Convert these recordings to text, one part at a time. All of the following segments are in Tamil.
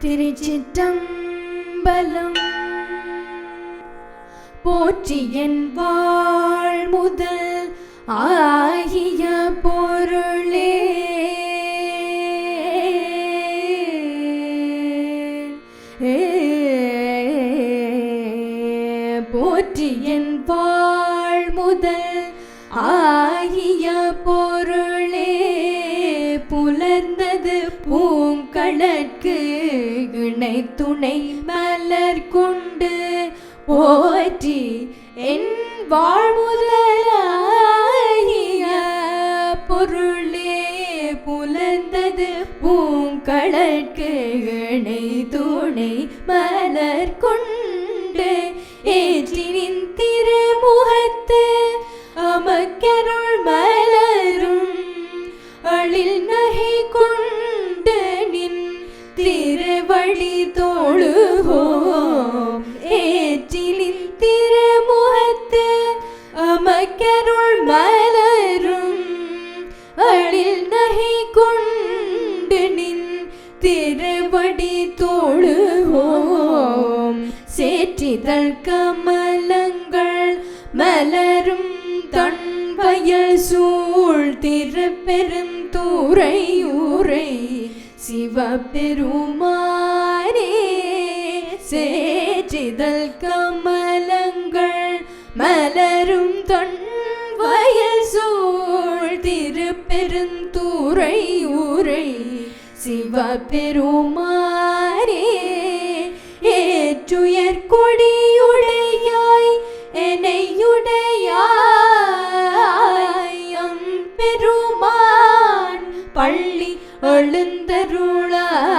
திருச்சிற்றம்பலம். போற்றியன் வாழ் முதல் ஆகிய பொருளே. போற்றியன் வாழ் முதல் ஆகிய பொருளே. புலர்ந்தது பூங்கழற்கு இணை துணை மலர் கொண்டு போற்றி என் வாழ்முதலாகிய பொருளே புலர்ந்தது பூங்கழற்கு இணை துணை மலர் கொண்டு ஏற்றினின் திருமுகத்து அமக்கருள் மலரும் அழில் திருவழி தோழுகோம் ஏற்றிலின் திருமுகத்து அமக்கருள் மலரும் அழில் நகை கொண்டு நின் திருவடி தோழுகோம் சேற்றிதழ் கமலங்கள் மலரும் தன்வயல் சூழ் திருப்பெரும் தூரை ஊரை சிவபெருமானே சேற்றிதழ் கமலங்கள் மலரும் தொன் வயல் சூழ் திருப்பெருந்தூரை ஊரை சிவபெருமானே ஏற்றுயர் கொடியுடையாய் என்னையுடையாய். பெருமான் பள்ளி எழுந்தருளாய்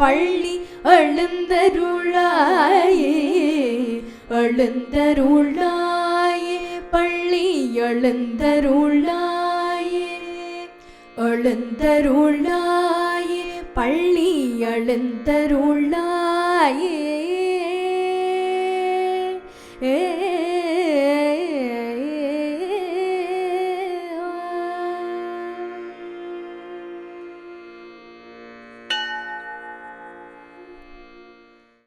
பள்ளி எழுந்தருளாயே எழுந்தருளாயே பள்ளி எழுந்தருளாயே எழுந்தருளாயே பள்ளி எழுந்தருளாயே